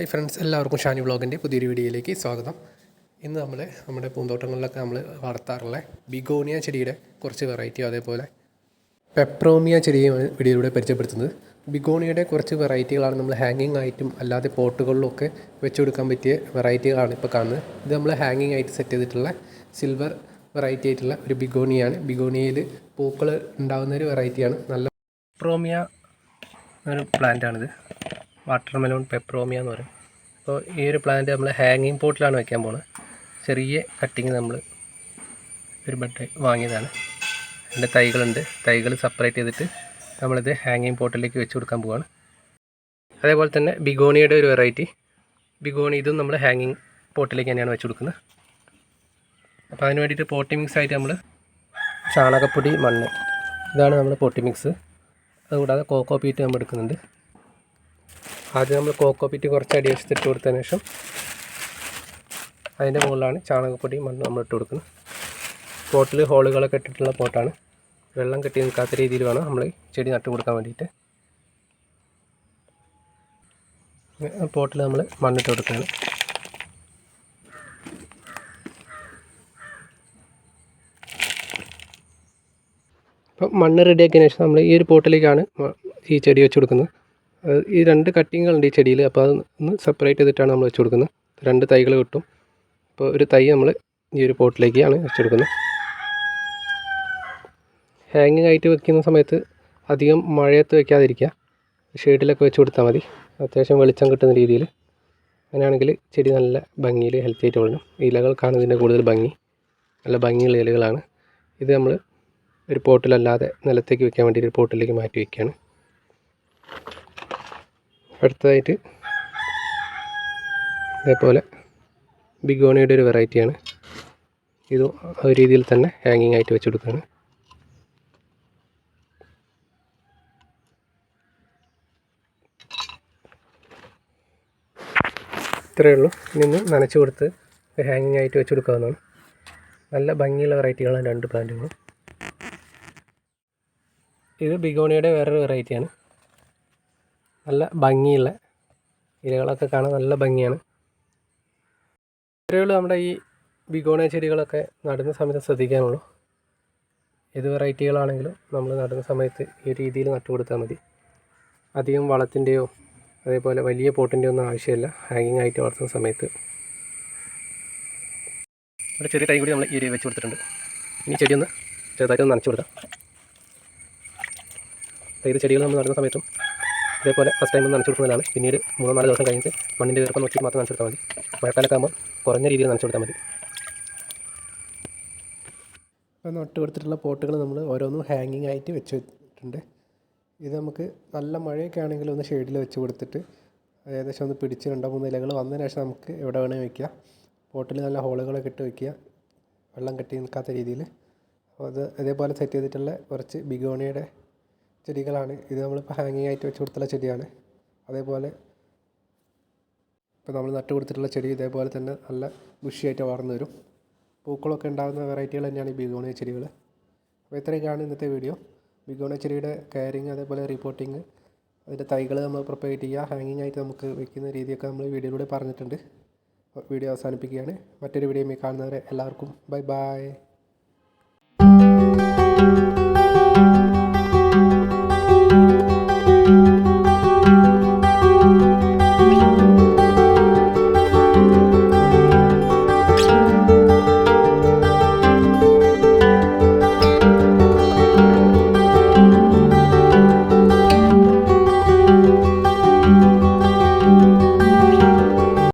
Hi friends എല്ലാവർക്കും ഷാനി വ്ളോഗിന്റെ പുതിയൊരു വീഡിയോയിലേക്ക് സ്വാഗതം. ഇന്ന് നമ്മൾ നമ്മുടെ പൂന്തോട്ടങ്ങളിലൊക്കെ നമ്മൾ വളർത്താറുള്ള ബിഗോണിയ ചെടിയുടെ കുറച്ച് വെറൈറ്റിയും അതേപോലെ പെപ്രോമിയ ചെടിയുമാണ് വീഡിയോയിലൂടെ പരിചയപ്പെടുത്തുന്നത്. ബിഗോണിയുടെ കുറച്ച് വെറൈറ്റികളാണ് നമ്മൾ ഹാങ്ങിങ് ആയിട്ടും അല്ലാതെ പോട്ടുകളിലൊക്കെ വെച്ച് കൊടുക്കാൻ പറ്റിയ വെറൈറ്റികളാണ് ഇപ്പോൾ കാണുന്നത്. ഇത് നമ്മൾ ഹാങ്ങിങ് ആയിട്ട് സെറ്റ് ചെയ്തിട്ടുള്ള സിൽവർ വെറൈറ്റി ആയിട്ടുള്ള ഒരു ബിഗോണിയാണ്. ബിഗോണിയയിൽ പൂക്കൾ ഉണ്ടാകുന്ന ഒരു വെറൈറ്റിയാണ് നല്ല പെപ്രോമിയ ഒരു പ്ലാന്റാണിത് വാട്ടർ മെലോൺ പെപ്രോമിയ എന്ന് പറയും. അപ്പോൾ ഈ ഒരു പ്ലാന്റ് നമ്മൾ ഹാങ്ങിങ് പോട്ടിലാണ് വെക്കാൻ പോകുന്നത് ചെറിയ കട്ടിങ് നമ്മൾ ഒരു ബഡ് വാങ്ങിയതാണ്. അതിന്റെ തൈകളുണ്ട്. തൈകൾ സെപ്പറേറ്റ് ചെയ്തിട്ട് നമ്മളിത് ഹാങ്ങിങ് പോട്ടിലേക്ക് വെച്ച് കൊടുക്കാൻ പോവാണ്. അതേപോലെ തന്നെ ബിഗോണിയുടെ ഒരു വെറൈറ്റി ബിഗോണി ഇതും നമ്മൾ ഹാങ്ങിങ് പോട്ടിലേക്ക് തന്നെയാണ് വെച്ച് കൊടുക്കുന്നത്. അപ്പോൾ അതിന് വേണ്ടിയിട്ട് പോട്ടി മിക്സ് ആയിട്ട് നമ്മൾ ചാണകപ്പൊടി മണ്ണ് ഇതാണ് നമ്മൾ പോട്ടി മിക്സ് അതുകൂടാതെ കോക്കോ പീറ്റ് നമ്മൾ എടുക്കുന്നുണ്ട്. ആദ്യം നമ്മൾ കോക്കോ പീറ്റ് കുറച്ച് അടി വെച്ചിട്ട് ഇട്ട് കൊടുത്തതിന് ശേഷം അതിന്റെ മുകളിലാണ് ചാണകപ്പൊടി മണ്ണ് നമ്മൾ ഇട്ട് കൊടുക്കുന്നത്. പോട്ടിൽ ഹോളുകളൊക്കെ ഇട്ടിട്ടുള്ള പോട്ടാണ്. വെള്ളം കെട്ടി നിൽക്കാത്ത രീതിയിൽ വേണം നമ്മൾ ചെടി നട്ടു കൊടുക്കാൻ വേണ്ടിയിട്ട്. പോട്ടിൽ നമ്മൾ മണ്ണിട്ട് കൊടുക്കുകയാണ്. അപ്പം മണ്ണ് റെഡിയാക്കിയതിന് ശേഷം നമ്മൾ ഈ ഒരു പോട്ടിലേക്കാണ് ഈ ചെടി വെച്ച് കൊടുക്കുന്നത്. ഈ രണ്ട് കട്ടിങ്ങുകളുണ്ട് ഈ ചെടിയിൽ. അപ്പോൾ അത് ഒന്ന് സെപ്പറേറ്റ് ചെയ്തിട്ടാണ് നമ്മൾ വെച്ച് കൊടുക്കുന്നത്. രണ്ട് തൈകൾ കിട്ടും. അപ്പോൾ ഒരു തൈ നമ്മൾ ഈ ഒരു പോട്ടിലേക്കാണ് വെച്ച് കൊടുക്കുന്നത്. ഹാങ്ങിങ് ആയിട്ട് വെക്കുന്ന സമയത്ത് അധികം മഴയത്ത് വെക്കാതിരിക്കുക. ഷെയ്ഡിലൊക്കെ വെച്ച് കൊടുത്താൽ മതി. അത്യാവശ്യം വെളിച്ചം കിട്ടുന്ന രീതിയിൽ. അങ്ങനെയാണെങ്കിൽ ചെടി നല്ല ഭംഗിയിൽ ഹെൽത്തി ആയിട്ട് വളരും. ഇലകൾക്കാണ് ഇതിന്റെ കൂടുതൽ ഭംഗി. നല്ല ഭംഗിയുള്ള ഇലകളാണ്. ഇത് നമ്മൾ ഒരു പോട്ടിലല്ലാതെ നിലത്തേക്ക് വെക്കാൻ വേണ്ടി ഒരു പോട്ടിലേക്ക് മാറ്റി വയ്ക്കുകയാണ് അടുത്തതായിട്ട് ഇതേപോലെ ബിഗോണിയുടെ ഒരു വെറൈറ്റിയാണ്. ഇത് ആ രീതിയിൽ തന്നെ ഹാങ്ങിങ് ആയിട്ട് വെച്ച് കൊടുക്കുകയാണ്. ഇത്രയേ ഉള്ളൂ. ഇനി ഒന്ന് നനച്ച് കൊടുത്ത് ഹാങ്ങിങ് ആയിട്ട് വെച്ച് കൊടുക്കാവുന്നതാണ്. നല്ല ഭംഗിയുള്ള വെറൈറ്റികളാണ് രണ്ട് പ്ലാന്റുകളും ഇത് ബിഗോണിയുടെ വേറൊരു വെറൈറ്റിയാണ്. നല്ല ഭംഗിയുള്ള ഇലകളൊക്കെ കാണാൻ നല്ല ഭംഗിയാണ്. ഇത്രയേ ഉള്ളൂ നമ്മുടെ ഈ ബിഗോണിയ ചെടികളൊക്കെ നടുന്ന സമയത്ത് ശ്രദ്ധിക്കാനുള്ളൂ. ഏത് വെറൈറ്റികളാണെങ്കിലും നമ്മൾ നടുന്ന സമയത്ത് ഈ രീതിയിൽ നട്ടു കൊടുത്താൽ മതി. അധികം വളത്തിന്റെയോ അതേപോലെ വലിയ പോട്ടിന്റെയോ ഒന്നും ആവശ്യമില്ല. ഹാങ്ങിങ് ആയിട്ട് വളർത്തുന്ന സമയത്ത്. ഒരു ചെറിയ തൈ കൂടി നമ്മൾ ഈ ഏരിയ വെച്ച് കൊടുത്തിട്ടുണ്ട്. ഇനി ചെടിയൊന്ന് ചെറുതായിട്ടൊന്ന് നനച്ചു കൊടുക്കാം. ഏത് ചെടികൾ നമ്മൾ നടുന്ന സമയത്തും ഇതേപോലെ ഫസ്റ്റ് ടൈം ഒന്ന് നനച്ചു കൊടുക്കുന്നതാണ് പിന്നീട് മൂന്നോ നാല് ദിവസം കഴിഞ്ഞിട്ട് മണ്ണിന്റെ ഈർപ്പം നോക്കി മാത്രം നനച്ചു കൊടുത്താൽ മതി. മഴക്കാലൊക്കെ ആകുമ്പോൾ കുറഞ്ഞ രീതിയിൽ നനച്ചു കൊടുത്താൽ മതി. ഇപ്പോൾ നട്ട് കൊടുത്തിട്ടുള്ള പോട്ടുകൾ നമ്മൾ ഓരോന്നും ഹാങ്ങിങ് ആയിട്ട് വെച്ച് വെച്ചിട്ടുണ്ട്. ഇത് നമുക്ക് നല്ല മഴയൊക്കെ ആണെങ്കിൽ ഒന്ന് ഷെയ്ഡിൽ വെച്ച് കൊടുത്തിട്ട് ഏകദേശം ഒന്ന് പിടിച്ച് രണ്ടോ മൂന്ന് ഇലകൾ വന്നതിന് ശേഷം നമുക്ക് എവിടെ വേണേൽ വയ്ക്കുക പോട്ടിൽ നല്ല ഹോളുകളൊക്കെ ഇട്ട് വയ്ക്കുക വെള്ളം കെട്ടി നിൽക്കാത്ത രീതിയിൽ. അപ്പോൾ അത് ഇതേപോലെ സെറ്റ് ചെയ്തിട്ടുള്ള കുറച്ച് ബിഗോണിയുടെ ചെടികളാണ്. ഇത് നമ്മളിപ്പോൾ ഹാങ്ങിങ് ആയിട്ട് വെച്ച് കൊടുത്തുള്ള ചെടിയാണ്. അതേപോലെ ഇപ്പോൾ നമ്മൾ നട്ട് കൊടുത്തിട്ടുള്ള ചെടി ഇതേപോലെ തന്നെ നല്ല ബുഷിയായിട്ട് വളർന്നു വരും. പൂക്കളൊക്കെ ഉണ്ടാകുന്ന വെറൈറ്റികൾ തന്നെയാണ് ഈ ബിഗോണിയ ചെടികൾ അപ്പോൾ ഇത്രയൊക്കെയാണ് ഇന്നത്തെ വീഡിയോ ബിഗോണിയ ചെടിയുടെ കെയറിങ് അതേപോലെ റിപ്പോർട്ടിങ് അതിന്റെ തൈകൾ നമ്മൾ പ്രൊപ്പറേറ്റ് ചെയ്യുക ഹാങ്ങിങ് ആയിട്ട് നമുക്ക് വെക്കുന്ന രീതിയൊക്കെ നമ്മൾ വീഡിയോയിലൂടെ പറഞ്ഞിട്ടുണ്ട്. വീഡിയോ അവസാനിപ്പിക്കുകയാണ്. മറ്റൊരു വീഡിയോയിൽ കാണുന്നവരെ എല്ലാവർക്കും ബൈ ബൈ